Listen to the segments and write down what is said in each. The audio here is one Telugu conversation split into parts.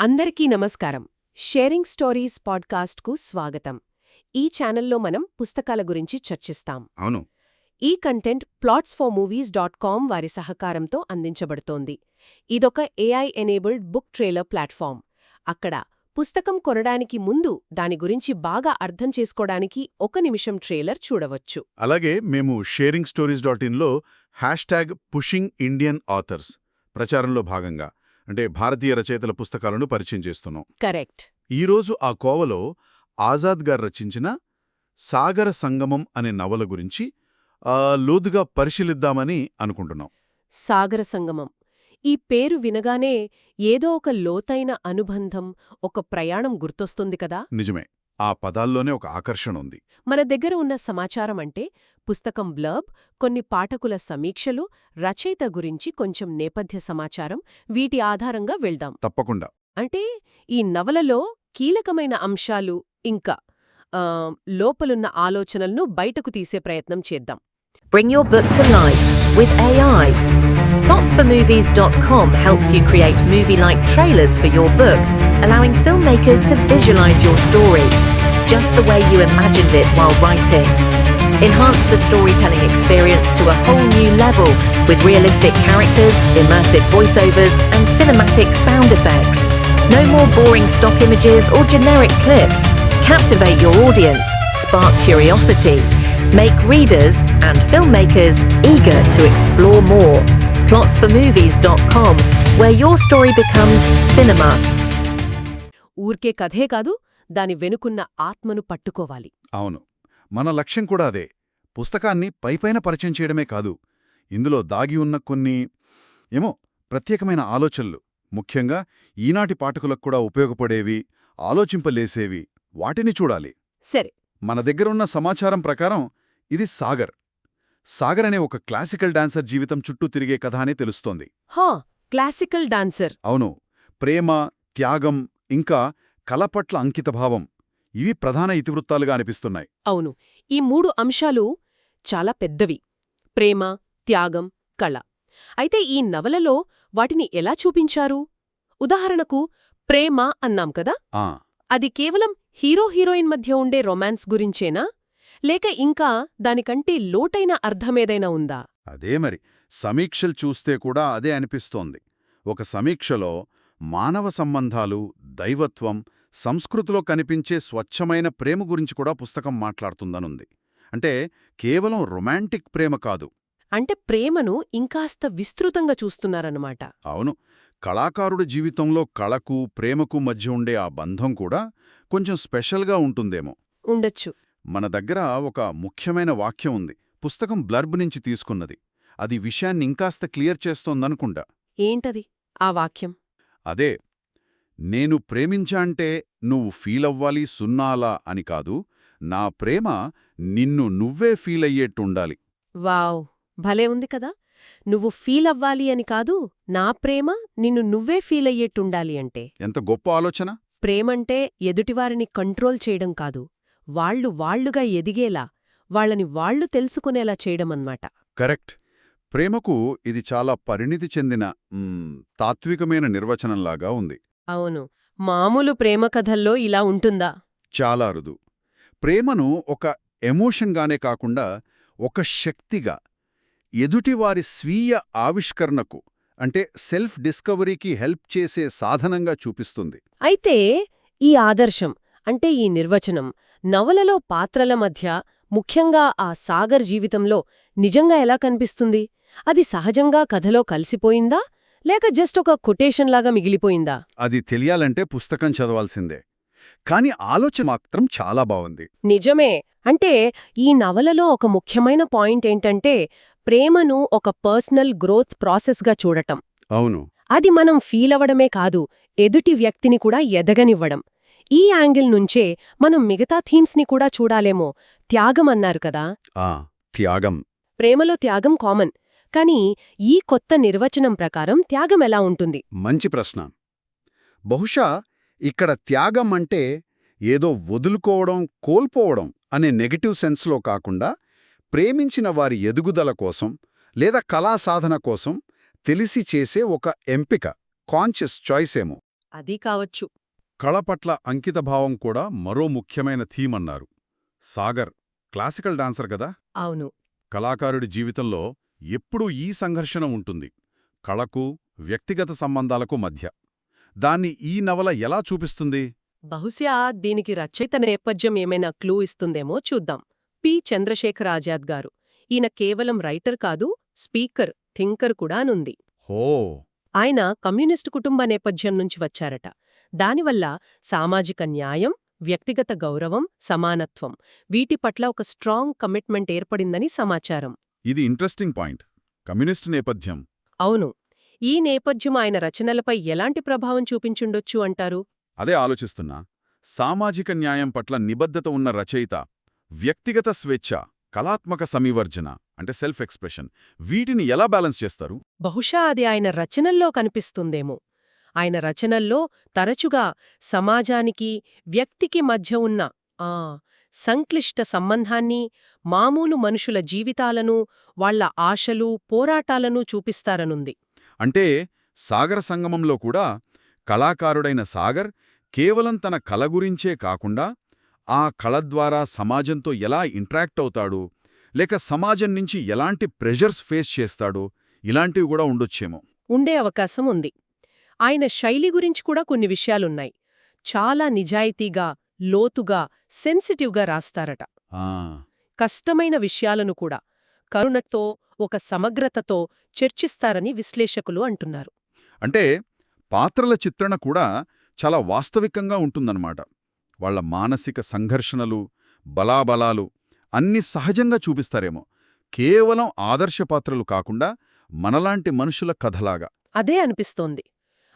అందరికీ నమస్కారం. షేరింగ్ స్టోరీస్ పాడ్కాస్ట్కు స్వాగతం. ఈ ఛానల్లో మనం పుస్తకాల గురించి చర్చిస్తాం. అవును. ఈ content plots for movies dot com వారి సహకారంతో అందించబడుతోంది. ఇదొక AI enabled book trailer platform అక్కడ పుస్తకం కొనడానికి ముందు దాని గురించి బాగా అర్థం చేసుకోవడానికి ఒక నిమిషం ట్రేలర్ చూడవచ్చు. అలాగే మేము షేరింగ్ స్టోరీస్ డాట్ ఇన్లో hash tag pushing Indian authors ప్రచారంలో భాగంగా అంటే భారతీయ రచయితల పుస్తకాలను పరిచయం చేస్తున్నాం. కరెక్ట్. ఈరోజు ఆ కోవలో ఆజాద్ గారు రచించిన సాగర సంగమం అనే నవల గురించి లోతుగా పరిశీలిద్దామని అనుకుంటున్నాం. సాగర సంగమం. ఈ పేరు వినగానే ఏదో ఒక లోతైన అనుబంధం ఒక ప్రయాణం గుర్తొస్తుంది కదా? నిజమే. ఆ పదాల్లోనే ఒక ఆకర్షణ ఉంది. మన దగ్గర ఉన్న సమాచారం అంటే పుస్తకం బ్లర్బ్ కొన్ని పాఠకుల సమీక్షలు రచయిత గురించి కొంచెం నేపథ్య సమాచారం వీటి ఆధారంగా వెళ్దాం. తప్పకుండా. అంటే ఈ నవలలో కీలకమైన అంశాలు ఇంకా లోపలున్న ఆలోచనలను బయటకు తీసే ప్రయత్నం చేద్దాం. Bring your book to life with AI. Plotsformovies.com helps you create movie like trailers for your book, allowing filmmakers to visualize your story. just the way you imagined it while writing. Enhance the storytelling experience to a whole new level with realistic characters, immersive voiceovers, and cinematic sound effects. No more boring stock images or generic clips. Captivate your audience, spark curiosity, make readers and filmmakers eager to explore more. Plotsformovies.com, where your story becomes cinema. ಊರ್ಕೆ ಕಥೆ ಕಾದು దాని వెనుకున్న ఆత్మను పట్టుకోవాలి. అవును. మన లక్ష్యం కూడా అదే. పుస్తకాన్ని పైపైన పరిచయం చేయడమే కాదు ఇందులో దాగి ఉన్న కొన్ని ఏమో ప్రత్యేకమైన ఆలోచనలు. ముఖ్యంగా ఈనాటి పాఠకులకు కూడా ఉపయోగపడేవి ఆలోచింపలేసేవి వాటిని చూడాలి. సరే. మన దగ్గరున్న సమాచారం ప్రకారం ఇది సాగర్. సాగర్ అనే ఒక క్లాసికల్ డాన్సర్ జీవితం చుట్టూ తిరిగే కథ అని తెలుస్తోంది. హా క్లాసికల్ డాన్సర్. అవును. ప్రేమ త్యాగం ఇంకా కళ పట్ల అంకితభావం ఇవి ప్రధాన ఇతివృత్తాలుగా అనిపిస్తున్నాయి. అవును ఈ మూడు అంశాలు చాలా పెద్దవి. ప్రేమ త్యాగం కళ. అయితే ఈ నవలలో వాటిని ఎలా చూపించారు? ఉదాహరణకు ప్రేమ అన్నాం కదా? ఆ. అది కేవలం హీరో హీరోయిన్ మధ్య ఉండే రొమాన్స్ గురించేనా? లేక ఇంకా దానికంటే లోటైన అర్థమేదైనా ఉందా? అదే మరి. సమీక్షలు చూస్తే కూడా అదే అనిపిస్తోంది. ఒక సమీక్షలో మానవ సంబంధాలు దైవత్వం సంస్కృతిలో కనిపించే స్వచ్ఛమైన ప్రేమ గురించి కూడా పుస్తకం మాట్లాడుతుందనుంది. అంటే కేవలం రొమాంటిక్ ప్రేమ కాదు. అంటే ప్రేమను ఇంకాస్త విస్తృతంగా చూస్తున్నారన్నమాట. అవును. కళాకారుడి జీవితంలో కళకు ప్రేమకు మధ్య ఉండే ఆ బంధం కూడా కొంచెం స్పెషల్గా ఉంటుందేమో. ఉండొచ్చు. మన దగ్గర ఒక ముఖ్యమైన వాక్యం ఉంది. పుస్తకం బ్లర్బ్ నుంచి తీసుకున్నది. అది విషయాన్ని ఇంకాస్త క్లియర్ చేస్తోందనుకుంటా. ఏంటది ఆ వాక్యం? అదే నేను ప్రేమించాంటే నువ్వు ఫీలవ్వాలి సున్నాలా అని కాదు నా ప్రేమ నిన్ను నువ్వే ఫీలయ్యేట్టుండాలి. వావ్ భలే ఉంది కదా. నువ్వు ఫీల్ అవ్వాలి అని కాదు నా ప్రేమ నిన్ను నువ్వే ఫీల్ అయ్యేట్టుండాలి అంటే. ఎంత గొప్ప ఆలోచన. ప్రేమంటే ఎదుటివారిని కంట్రోల్ చేయడం కాదు వాళ్ళు వాళ్ళుగా ఎదిగేలా వాళ్ళని వాళ్ళు తెలుసుకునేలా చేయడమన్నమాట కరెక్ట్. ప్రేమకు ఇది చాలా పరిణితి చెందిన తాత్వికమైన నిర్వచనంలాగా ఉంది. అవును. మామూలు ప్రేమ కథల్లో ఇలా ఉంటుందా? చాలా అరుదు. ప్రేమను ఒక ఎమోషన్గానే కాకుండా ఒక శక్తిగా ఎదుటివారి స్వీయ ఆవిష్కరణకు అంటే సెల్ఫ్ డిస్కవరీకి హెల్ప్ చేసే సాధనంగా చూపిస్తుంది. అయితే ఈ ఆదర్శం అంటే ఈ నిర్వచనం నవలలో పాత్రల మధ్య ముఖ్యంగా ఆ సాగర్ జీవితంలో నిజంగా ఎలా కనిపిస్తుంది? అది సహజంగా కథలో కలిసిపోయిందా? లేక జస్ట్ ఒక కొటేషన్లాగా మిగిలిపోయిందా? అది తెలియాలంటే పుస్తకం చదవాల్సిందే. కాని ఆలోచన మాత్రం చాలా బావుంది నిజమే. అంటే ఈ నవలలో ఒక ముఖ్యమైన పాయింట్ ఏంటంటే ప్రేమను ఒక పర్సనల్ గ్రోత్ ప్రాసెస్గా చూడటం. అవును. అది మనం ఫీల్ అవ్వడమే కాదు ఎదుటి వ్యక్తిని కూడా ఎదగనివ్వడం. ఈ యాంగిల్ నుంచే మనం మిగతా థీమ్స్ని కూడా చూడాలేమో. త్యాగం అన్నారు కదా? ఆ త్యాగం. ప్రేమలో త్యాగం కామన్. కానీ ఈ కొత్త నిర్వచనం ప్రకారం త్యాగం ఎలా ఉంటుంది? మంచి ప్రశ్న. బహుశా ఇక్కడ త్యాగం అంటే ఏదో వదులుకోవడం కోల్పోవడం అనే నెగటివ్ సెన్స్లో కాకుండా ప్రేమించిన వారి ఎదుగుదల కోసం లేదా కళా సాధన కోసం తెలిసి చేసే ఒక ఎంపిక కాన్షియస్ చాయిస్ ఏమో. అది కావచ్చు. కళ పట్ల అంకితభావం కూడా మరో ముఖ్యమైన థీమ్ అన్నారు. సాగర్ క్లాసికల్ డాన్సర్ కదా? అవును. కళాకారుడి జీవితంలో ఎప్పుడూ ఈ సంఘర్షణ ఉంటుంది. కళకు వ్యక్తిగత సంబంధాలకు మధ్య. దాన్ని ఈ నవల ఎలా చూపిస్తుంది? బహుశా దీనికి రచయిత నేపథ్యం ఏమైనా క్లూ ఇస్తుందేమో చూద్దాం. పి. చంద్రశేఖర్ ఆజాద్ గారు. ఈయన కేవలం రైటర్ కాదు స్పీకర్ థింకర్ కూడానుంది హో! ఆయన కమ్యూనిస్టు కుటుంబ నేపథ్యం నుంచి వచ్చారట. దానివల్ల సామాజిక న్యాయం వ్యక్తిగత గౌరవం సమానత్వం వీటి పట్ల ఒక స్ట్రాంగ్ కమిట్మెంట్ ఏర్పడిందని సమాచారం. ఇది ఇంట్రెస్టింగ్ పాయింట్. కమ్యూనిస్ట్ నేపథ్యం. అవును. ఈ నేపథ్యం ఆయన రచనలపై ఎలాంటి ప్రభావం చూపించుండొచ్చు అంటారు? అదే ఆలోచిస్తున్నా. సామాజిక న్యాయం పట్ల నిబద్ధత ఉన్న రచయిత వ్యక్తిగత స్వేచ్ఛ కళాత్మక సమీవర్జన అంటే సెల్ఫ్ ఎక్స్ప్రెషన్ వీటిని ఎలా బ్యాలెన్స్ చేస్తారు? బహుశా అది ఆయన రచనల్లో కనిపిస్తుందేమో. ఆయన రచనల్లో తరచుగా సమాజానికి వ్యక్తికి మధ్య ఉన్న ఆ సంక్లిష్ట సంబంధాన్ని మామూలు మనుషుల జీవితాలను వాళ్ళ ఆశలు పోరాటాలను చూపిస్తారనుంది. అంటే సాగర సంగమంలో కూడా కళాకారుడైన సాగర్ కేవలం తన కళ గురించే కాకుండా ఆ కళ ద్వారా సమాజంతో ఎలా ఇంట్రాక్ట్ అవుతాడు లేక సమాజం నుంచి ఎలాంటి ప్రెషర్స్ ఫేస్ చేస్తాడు ఇలాంటివి కూడా ఉండొచ్చేమో. ఉండే అవకాశం ఉంది. ఆయన శైలి గురించి కూడా కొన్ని విషయాలున్నాయి. చాలా నిజాయితీగా లోతుగా సెన్సిటివ్గా రాస్తారట. ఆ, కష్టమైన విషయాలను కూడా కరుణతో ఒక సమగ్రతతో చర్చిస్తారని విశ్లేషకులు అంటున్నారు. అంటే పాత్రల చిత్రణ కూడా చాలా వాస్తవికంగా ఉంటుందన్నమాట. వాళ్ళ మానసిక సంఘర్షణలు బలాబలాలు అన్ని సహజంగా చూపిస్తారేమో. కేవలం ఆదర్శ పాత్రలు కాకుండా మనలాంటి మనుషుల కథలాగా. అదే అనిపిస్తోంది.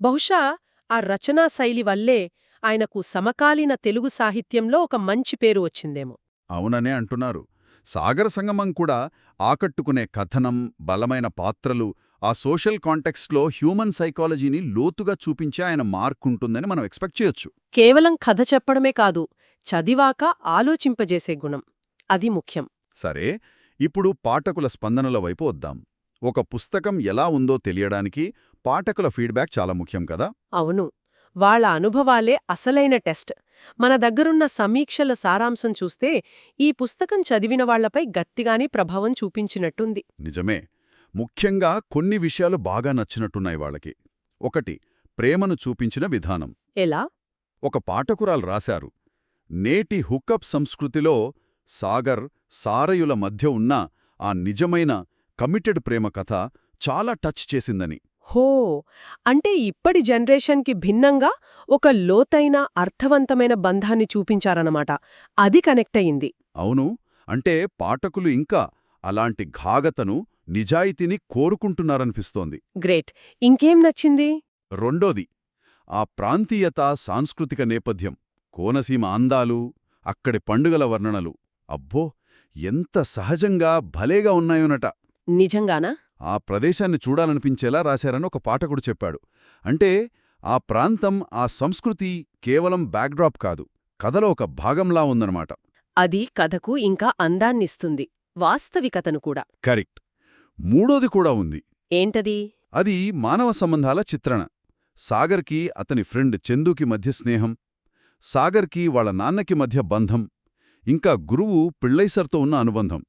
బహుశా ఆ రచనా శైలి వల్లే ఆయనకు సమకాలీన తెలుగు సాహిత్యంలో ఒక మంచి పేరు వచ్చిందేమో. అవుననే అంటున్నారు. సాగర సంగమం కూడా ఆకట్టుకునే కథనం బలమైన పాత్రలు ఆ సోషల్ కాంటెక్స్ట్లో హ్యూమన్ సైకాలజీని లోతుగా చూపించే ఆయన మార్కుంటుందని మనం ఎక్స్పెక్ట్ చేయొచ్చు. కేవలం కథ చెప్పడమే కాదు చదివాక ఆలోచింపజేసే గుణం. అది ముఖ్యం. సరే ఇప్పుడు పాఠకుల స్పందనల వైపు వద్దాం. ఒక పుస్తకం ఎలా ఉందో తెలియడానికి పాఠకుల ఫీడ్బ్యాక్ చాలా ముఖ్యం కదా? అవును. వాళ్ళ అనుభవాలే అసలైన టెస్ట్. మన దగ్గరున్న సమీక్షల సారాంశం చూస్తే ఈ పుస్తకం చదివిన వాళ్ళపై గట్టిగానే ప్రభావం చూపించినట్టుంది. నిజమే. ముఖ్యంగా కొన్ని విషయాలు బాగా నచ్చినట్టున్నాయి వాళ్ళకి. ఒకటి ప్రేమను చూపించిన విధానం. ఎలా? ఒక పాఠకురాలు రాశారు నేటి హుకప్ సంస్కృతిలో సాగర్ సారయుల మధ్య ఉన్న ఆ నిజమైన కమిటెడ్ ప్రేమ కథ చాలా టచ్ చేసిందని. హో! అంటే ఇప్పటి జనరేషన్కి భిన్నంగా ఒక లోతైన అర్థవంతమైన బంధాన్ని చూపించారన్నమాట. అది కనెక్ట్ అయింది అవును. అంటే పాఠకులు ఇంకా అలాంటి ఘాగతను నిజాయితీని కోరుకుంటున్నారనిపిస్తోంది. గ్రేట్. ఇంకేం నచ్చింది? రెండోది. ఆ ప్రాంతీయత సాంస్కృతిక నేపథ్యం కోనసీమ అందాలు అక్కడి పండుగల వర్ణనలు. అబ్బో! ఎంత సహజంగా భలేగా ఉన్నాయోనట. నిజంగానా? ఆ ప్రదేశాన్ని చూడాలనిపించేలా రాశారని ఒక పాఠకుడు చెప్పాడు. అంటే ఆ ప్రాంతం ఆ సంస్కృతి కేవలం బ్యాక్డ్రాప్ కాదు కథలో ఒక భాగంలా ఉందన్నమాట. అది కథకు ఇంకా అందాన్నిస్తుంది వాస్తవికతను కూడా. కరెక్ట్. మూడోది కూడా ఉంది. ఏంటది? అది మానవ సంబంధాల చిత్రణ. సాగర్కి అతని ఫ్రెండ్ చందుకి మధ్య స్నేహం సాగర్కి వాళ్ళ నాన్నకి మధ్య బంధం ఇంకా గురువు పిళ్ళైసర్తో ఉన్న అనుబంధం.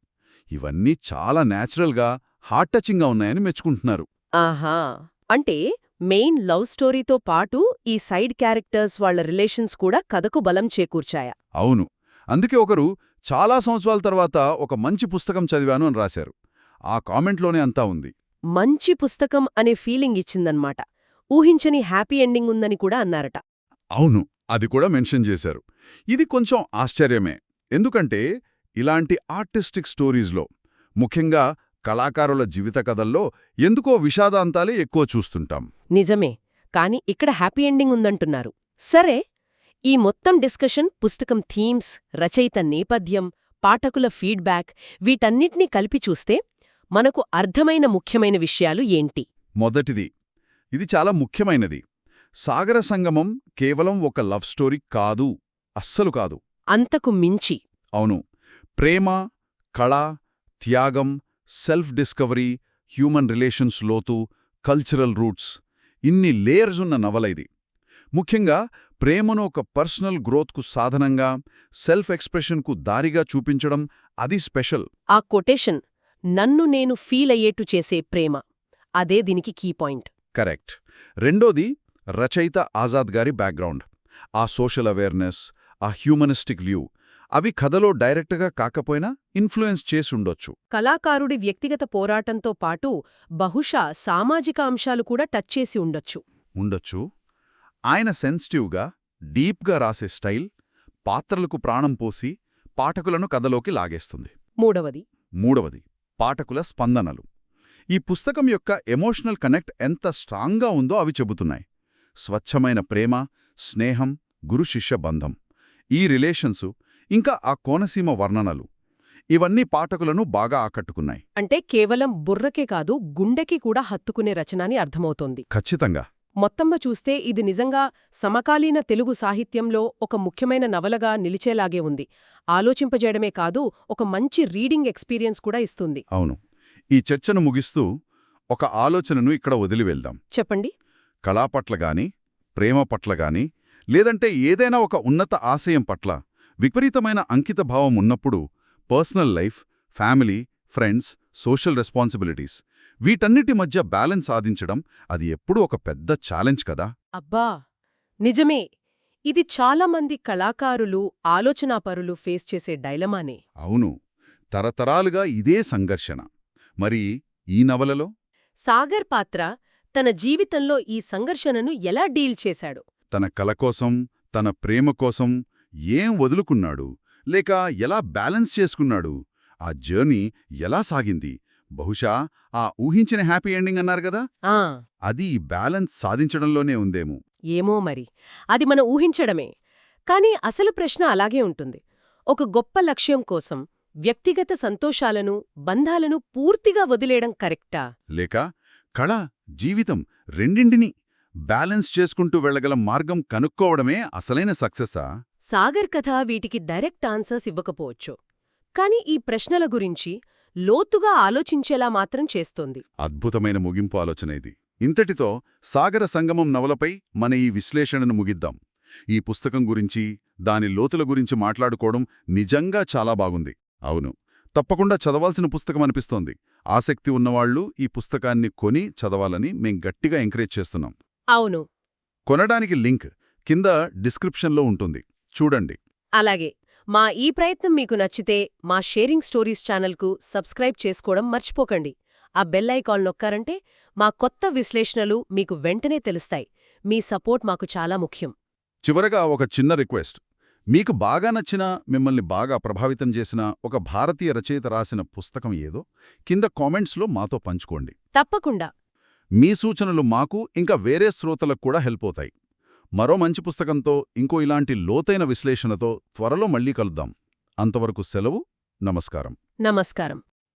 ఇవన్నీ చాలా నేచురల్గా హార్ట్ టచింగ్గా ఉన్నాయని మెచ్చుకుంటున్నారు. ఆహా! అంటే మెయిన్ లవ్ స్టోరీతో పాటు ఈ సైడ్ క్యారెక్టర్స్ వాళ్ళ రిలేషన్స్ కూడా కథకు బలం చేకూర్చాయా? అవును. అందుకే ఒకరు చాలా సంవత్సరాల తర్వాత ఒక మంచి పుస్తకం చదివాను అని రాశారు. ఆ కామెంట్లోనే అంతా ఉంది. మంచి పుస్తకం అనే ఫీలింగ్ ఇచ్చిందన్మాట ఊహించని హ్యాపీ ఎండింగ్ ఉందని కూడా అన్నారట. అవును. అది కూడా మెన్షన్ చేశారు. ఇది కొంచెం ఆశ్చర్యమే. ఎందుకంటే ఇలాంటి ఆర్టిస్టిక్ స్టోరీస్లో ముఖ్యంగా కళాకారుల జీవిత కథల్లో ఎందుకో విషాదాంతాలే ఎక్కువ చూస్తుంటాం. నిజమే. కాని ఇక్కడ హ్యాపీ ఎండింగ్ ఉందంటున్నారు. సరే ఈ మొత్తం డిస్కషన్ పుస్తకం థీమ్స్ రచయిత నేపథ్యం పాఠకుల ఫీడ్బ్యాక్ వీటన్నిటినీ కలిపి చూస్తే మనకు అర్థమైన ముఖ్యమైన విషయాలు ఏంటి? మొదటిది ఇది చాలా ముఖ్యమైనది. సాగర సంగమం కేవలం ఒక లవ్ స్టోరీ కాదు అస్సలు కాదు. అంతకు మించి. అవును ప్రేమ కళ త్యాగం సెల్ఫ్ డిస్కవరీ హ్యూమన్ రిలేషన్స్ లోతు కల్చరల్ రూట్స్ ఇన్ని లేయర్స్ ఉన్న నవల ఇది ముఖ్యంగా ప్రేమను ఒక పర్సనల్ గ్రోత్కు సాధనంగా సెల్ఫ్ ఎక్స్ప్రెషన్కు దారిగా చూపించడం అది స్పెషల్. ఆ కొటేషన్ నన్ను నేను ఫీల్ అయ్యేట్టు చేసే ప్రేమ. అదే దీనికి కీ పాయింట్. కరెక్ట్. రెండోది రచయిత ఆజాద్ గారి బ్యాక్గ్రౌండ్. ఆ సోషల్ అవేర్నెస్ ఆ హ్యూమనిస్టిక్ వ్యూ అవి కథలో డైరెక్ట్గా కాకపోయినా ఇన్ఫ్లుయెన్స్ చేసుండొచ్చు. కళాకారుడి వ్యక్తిగత పోరాటంతో పాటు బహుశా సామాజిక అంశాలు కూడా టచ్ చేసి ఉండొచ్చు. ఉండొచ్చు. ఆయన సెన్సిటివ్గా డీప్గా రాసే స్టైల్ పాత్రలకు ప్రాణం పోసి పాఠకులను కథలోకి లాగేస్తుంది. మూడవది. మూడవది. పాఠకుల స్పందనలు. ఈ పుస్తకం యొక్క ఎమోషనల్ కనెక్ట్ ఎంత స్ట్రాంగ్గా ఉందో అవి చెబుతున్నాయి. స్వచ్ఛమైన ప్రేమ స్నేహం గురు-శిష్య బంధం. ఈ రిలేషన్సు ఇంకా ఆ కోనసీమ వర్ణనలు. ఇవన్నీ పాఠకులను బాగా ఆకట్టుకున్నాయి. అంటే కేవలం బుర్రకే కాదు గుండెకి కూడా హత్తుకునే రచన అని అర్థమవుతోంది. ఖచ్చితంగా. మొత్తంగా చూస్తే ఇది నిజంగా సమకాలీన తెలుగు సాహిత్యంలో ఒక ముఖ్యమైన నవలగా నిలిచేలాగే ఉంది. ఆలోచింపజేయడమే కాదు ఒక మంచి రీడింగ్ ఎక్స్పీరియన్స్ కూడా ఇస్తుంది. అవును. ఈ చర్చను ముగిస్తూ ఒక ఆలోచనను ఇక్కడ వదిలి వెళ్దాం. చెప్పండి. కళా పట్ల గాని ప్రేమ పట్ల గాని లేదంటే ఏదైనా ఒక ఉన్నత ఆశయం పట్ల విపరీతమైన అంకితభావం ఉన్నప్పుడు personal life family friends social responsibilities వీటన్నిటి మధ్య బ్యాలెన్స్ సాధించడం అది ఎప్పుడూ ఒక పెద్ద ఛాలెంజ్ కదా? అబ్బా! నిజమే. ఇది చాలా మంది కళాకారులు ఆలోచనాపరులు ఫేస్ చేసే డైలమానే. అవును. తరతరాలుగా ఇదే సంఘర్షణ. మరి ఈ నవలలో? సాగర్ పాత్ర తన జీవితంలో ఈ సంఘర్షణను ఎలా డీల్ చేశాడు? తన కల కోసం తన ప్రేమ కోసం ఏం వదులుకున్నాడు? లేక ఎలా బ్యాలెన్స్ చేసుకున్నాడు? ఆ జర్నీ ఎలా సాగింది? బహుశా ఆ ఊహించిన హ్యాపీ ఎండింగ్ అన్నారు కదా? అది ఈ బ్యాలెన్స్ సాధించడంలోనే ఉందేమో. ఏమో మరి. అది మన ఊహించడమే. కాని అసలు ప్రశ్న అలాగే ఉంటుంది. ఒక గొప్ప లక్ష్యం కోసం వ్యక్తిగత సంతోషాలను బంధాలను పూర్తిగా వదిలేయడం కరెక్టా? లేక కళ జీవితం రెండింటినీ బ్యాలెన్స్ చేసుకుంటూ వెళ్ళగల మార్గం కనుక్కోవడమే అసలైన సక్సెసా సాగర్ కథ వీటికి డైరెక్ట్ ఆన్సర్స్ ఇవ్వకపోవచ్చు. కాని ఈ ప్రశ్నల గురించి లోతుగా ఆలోచించేలా మాత్రం చేస్తోంది. అద్భుతమైన ముగింపు ఆలోచన ఇది. ఇంతటితో సాగర సంగమం నవలపై మన ఈ విశ్లేషణను ముగిద్దాం. ఈ పుస్తకం గురించి దాని లోతుల గురించి మాట్లాడుకోవడం నిజంగా చాలా బాగుంది. అవును తప్పకుండా చదవాల్సిన పుస్తకం అనిపిస్తోంది. ఆసక్తి ఉన్నవాళ్ళు ఈ పుస్తకాన్ని కొని చదవాలని మేం గట్టిగా ఎంకరేజ్ చేస్తున్నాం. అవును. కొనడానికి లింక్ కింద డిస్క్రిప్షన్లో ఉంటుంది. చూడండి. అలాగే మా ఈ ప్రయత్నం మీకు నచ్చితే మా షేరింగ్ స్టోరీస్ ఛానల్కు సబ్స్క్రైబ్ చేసుకోవడం మర్చిపోకండి. ఆ బెల్ ఐకాన్ నొక్కారంటే మా కొత్త విశ్లేషణలు మీకు వెంటనే తెలుస్తాయి. మీ సపోర్ట్ మాకు చాలా ముఖ్యం. చివరగా ఒక చిన్న రిక్వెస్ట్. మీకు బాగా నచ్చిన మిమ్మల్ని బాగా ప్రభావితం చేసిన ఒక భారతీయ రచయిత రాసిన పుస్తకం ఏదో కింద కామెంట్స్లో మాతో పంచుకోండి. తప్పకుండా. మీ సూచనలు మాకు ఇంకా వేరే శ్రోతలకు కూడా హెల్ప్ అవుతాయి. మరో మంచి పుస్తకంతో ఇంకో ఇలాంటి లోతైన విశ్లేషణతో త్వరలో మళ్ళీ కలుద్దాం. అంతవరకు సెలవు నమస్కారం. నమస్కారం.